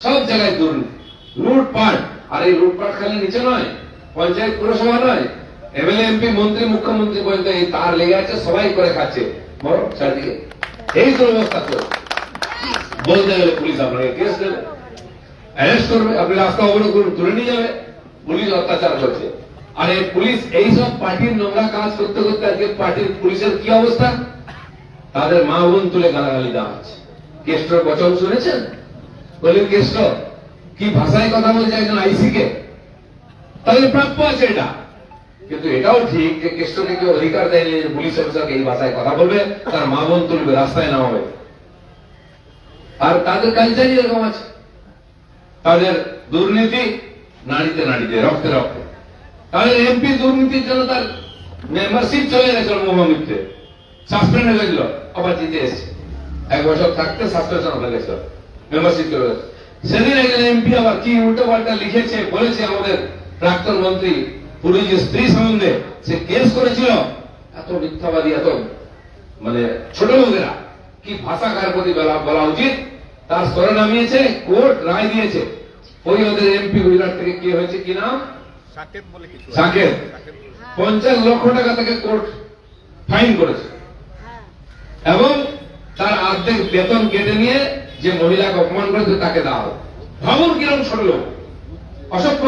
সব জায়গায় দুর্নীতি লুটপাট আর এই লুটপাট খালি নিচে নয়, পঞ্চায়েত পুরসভা নয়, এমএলএ, এমপি, মন্ত্রী, মুখ্যমন্ত্রী পর্যন্ত এই তার লেগে আছে, সবাই করে খাচ্ছে। বড় চারদিকে। এই দুরবস্থা তো। বলতে গেলে পুলিশ আপনাকে কেস দেবে। অ্যারেস্ট করবে, আপনি রাস্তা অবরোধ করুন, তুলে নিয়ে যাবে। পুলিশ অত্যাচার করছে। আর এই পুলিশ এইসব পার্টির নোংরা কাজ করতে করতে আজকে পার্টির পুলিশের কি অবস্থা? তাদের মা বোন তুলে গালাগালি দেওয়া হচ্ছে। কেষ্টর বচন শুনেছেন? বললেন কেষ্ট কি ভাষায় কথা বলছে একজন আইসি কে তাদের প্রাপ্য আছে এটা। কিন্তু এটাও ঠিক যে কেষ্টকে কেউ অধিকার দেয়নি যে পুলিশ অফিসারকে এই ভাষায় কথা বলবে, তার মা বোন তুলবে, রাস্তায় নামাবে আর তাদের কালচারই এরকম আছে। তাদের দুর্নীতি নারীতে নারীতে, রক্তে রক্তে। তাদের এমপি দুর্নীতির জন্য তার মেম্বারশিপ চলে গেছিল মহামিত্রে সাসপেন্ড হয়ে গেছিল আবার জিতে এসছে। এক বছর থাকতে সাসপেনশন হয়ে গেছিল। মেম্বারশিপ চলে গেছে সেদিন একজন এমপি আবার কি উল্টো পাল্টা লিখেছে বলেছে আমাদের প্রাক্তন মন্ত্রী পুরী যে স্ত্রী সম্বন্ধে সে কেস করেছিল। এত মিথ্যাবাদী এত মানে ছোট লোকেরা। কি ভাষা কার প্রতি বলা বলা উচিত? তার স্তরে নামিয়েছে কোর্ট রায় দিয়েছে। ওই ওদের এমপি গুজরাট থেকে কি হয়েছে কি নাম? সাকেত বলে কিছু আছে। সাকেত। সাকেত বলে। পঞ্চাশ লক্ষ টাকা তাকে কোর্ট ফাইন করেছে। এবং তার অর্ধেক বেতন কেটে নিয়ে যে মহিলাকে অপমান করেছে তাকে দাও। ভাবুন কিরম লোক অসভ্য।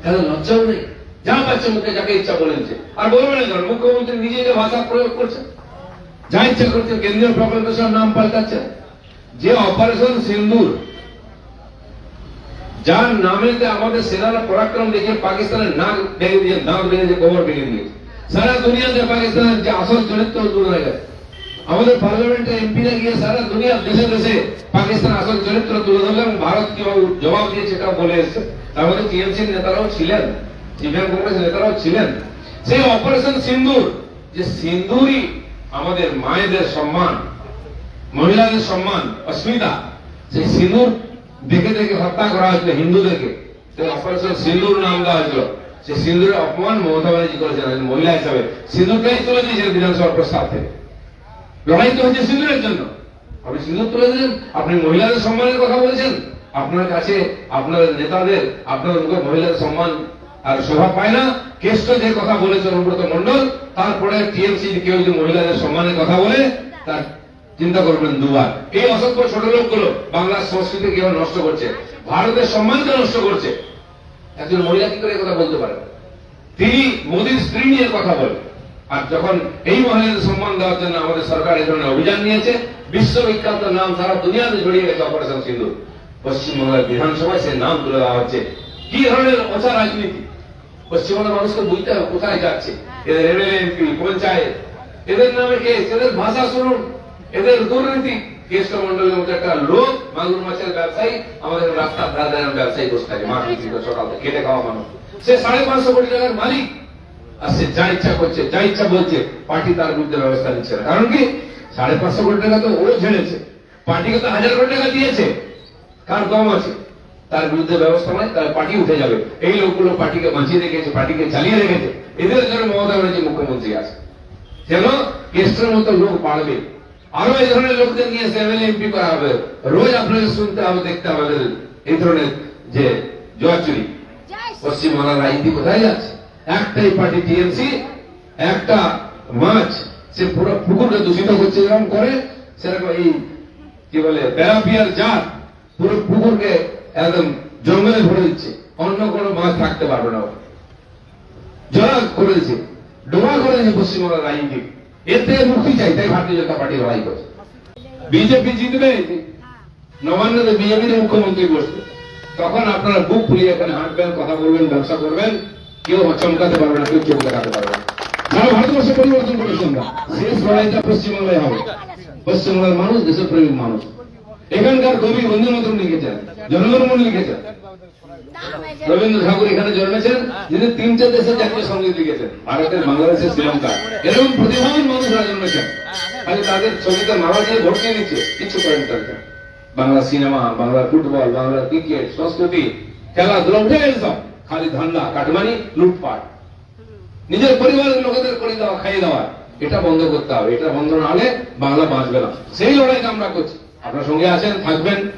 তাহলে লজ্জাও নেই? যা পাচ্ছে মুখে, যাকে ইচ্ছা বলেছে আর বলবেন না? মুখ্যমন্ত্রী নিজে যে ভাষা প্রয়োগ করছে যা ইচ্ছা করছে কেন্দ্রীয় প্রকল্পের সব নাম পাল্টাচ্ছে যে অপারেশন সিন্দুর, যার নামেতে আমাদের সেনারা পরাক্রম দেখে পাকিস্তানের নাক ভেঙে দিয়ে দাঁত ভেঙে দিয়ে কোমর ভেঙে দিয়েছে। সারা দুনিয়াতে পাকিস্তানের যে আসল চরিত্র দূর হয়ে গেছে। আমাদের পার্লামেন্টে এমপিরা গিয়ে সারা দুনিয়ার দেশে দেশে পাকিস্তান আসল চরিত্র তুলে ধরলে এবং ভারত কীভাবে জবাব দিয়েছে সেটাও বলে এসছে। তার মধ্যে টিএমসির নেতারাও ছিলেন সিপিএম কংগ্রেসের নেতারাও ছিলেন। সেই অপারেশন সিন্দুর, যে সিন্দুরই আমাদের মায়েদের সম্মান, মহিলাদের সম্মান, অস্মিতা, সেই সিঁদুর দেখে দেখে হত্যা করা হয়েছিল হিন্দুদেরকে। অপারেশন সিঁদুর নাম দেওয়া হয়েছিল। সেই সিঁদুরের অপমান মমতা ব্যানার্জি করেছেন মহিলা হিসাবে। সিঁদুরটাই তুলে দিয়েছেন বিধানসভার প্রস্তাব থেকে। লড়াই তো হচ্ছে সিঁদুরের জন্য। আপনি সিঁদুর তুলে দিলেন, আপনি মহিলাদের সম্মানের কথা বলেছেন। আপনার কাছে আপনার নেতাদের, আপনার মুখে মহিলাদের সম্মান আর শোভা পায় না। কেষ্ট যে কথা বলেছেন অনুব্রত মন্ডল তারপরে টিএমসি কেউ যদি মহিলাদের সম্মানের কথা বলে, তার চিন্তা করবেন দুবার। এই অসভ্য ছোট লোকগুলো বাংলার সংস্কৃতি কেউ নষ্ট করছে, ভারতের সম্মানকে নষ্ট করছে। একজন মহিলা কি করে কথা বলতে পারে? তিনি মোদীর স্ত্রী নিয়ে কথা বলেন। আর যখন এই মহিলাদের সম্মান দেওয়ার জন্য আমাদের সরকার এই ধরনের অভিযান নিয়েছে, বিশ্ববিখ্যাত নাম সারা দুনিয়াতে ছড়িয়ে গেছে অপারেশন সিন্ধু পশ্চিমবঙ্গের বিধানসভায় সে নাম তুলে দেওয়া হচ্ছে। কি ধরনের অচা রাজনীতি? পশ্চিমবঙ্গের মানুষকে বুঝতে হবে কোথায় যাচ্ছে। এদের এমএলএ এমপি পঞ্চায়েত, এদের নামে কেস এদের ভাষা শুনুন। এদের দুর্নীতি। কেষ্ট মন্ডলের মতো একটা লোক, মাগুর মাছের ব্যবসায়ী, আমাদের রাস্তার ধারে ব্যবসায়ী বসে থাকে, মাছ সকাল থেকে খেটে খাওয়া মানুষ। সে সাড়ে পাঁচশো কোটি টাকার মালিক। আর সে যা ইচ্ছা করছে যা ইচ্ছা বলছে পার্টি তার বিরুদ্ধে ব্যবস্থা নিচ্ছে না। কারণ কি? সাড়ে পাঁচশো কোটি টাকা তো ও ঝেড়েছে। পার্টিকে তো হাজার কোটি টাকা দিয়েছে। কার কম আছে? তার বিরুদ্ধে ব্যবস্থা নয় তার পার্টি উঠে যাবে। এই লোকগুলো পার্টিকে বাঁচিয়ে রেখেছে পার্টিকে চালিয়ে রেখেছে। এদের জন্য মমতা ব্যানার্জি মুখ্যমন্ত্রী আছে। যেন কেস্টের মতো লোক বাড়বে। আরও এই ধরনের লোকদের নিয়ে এমএলএ এমপি করা হবে। রোজ আপনাকে শুনতে হবে দেখতে হবে এই ধরনের যে জয়চুরি পশ্চিমবাংলার রাজনীতি কোথায় যাচ্ছে? একটাই পার্টি টিএমসি, একটা মাছ, সে পুরো পুকুরকে দূষিত করছে যেরকম করে সেরকম এই, কি বলে, প্যারাপিয়ার জাত পুরো পুকুরকে একদম জঙ্গলে ভরে দিচ্ছে। অন্য কোনো মাছ থাকতে পারবে না। জড়া করে দিচ্ছে। ডোবা করে দিচ্ছে পশ্চিমবঙ্গের রাজনীতি। এতে মুক্তি চাই তাই ভারতীয় জনতা পার্টি লড়াই করছে। বিজেপি জিতবে, নবান্নতে বিজেপির মুখ্যমন্ত্রী বসবে। তখন আপনারা বুক ফুলিয়ে এখানে হাঁটবেন, কথা বলবেন, ব্যবসা করবেন। কেউ চমকাতে পারবে না, কেউ চোখ দেখাতে পারবে না। সারা ভারতবর্ষে পরিবর্তন করেছে আমরা। শেষ লড়াইটা পশ্চিমবাংলায় হবে। পশ্চিমবাংলার মানুষ দেশপ্রেমিক মানুষ। এখানকার কবি বন্ধু মতন লিখেছেন জনগণমন লিখেছেন। রবীন্দ্র ঠাকুর এখানে জন্মেছেন, যিনি তিনটে দেশের জাতীয় সংগীত লিখেছেন। ভারতের, বাংলাদেশের শ্রীলঙ্কা এরকম প্রতিভাবান মানুষরা জন্মেছেন। খালি তাদের ছবিতে মারা দিয়ে ভোট নিয়ে নিচ্ছে কিছু করেন তাদের Bangla cinema, Bangla football, Bangla cricket, সংস্কৃতি, খেলাধুলা, উঠে গেছে খালি ধান্দা কাটমানি, লুটপাট। নিজের পরিবারের লোকেদের করে দেওয়া, খাইয়ে দেওয়া। এটা বন্ধ করতে হবে। এটা বন্ধ না হলে বাংলা বাঁচবে না। সেই লড়াইটা আমরা করছি। আপনার সঙ্গে আছেন, থাকবেন।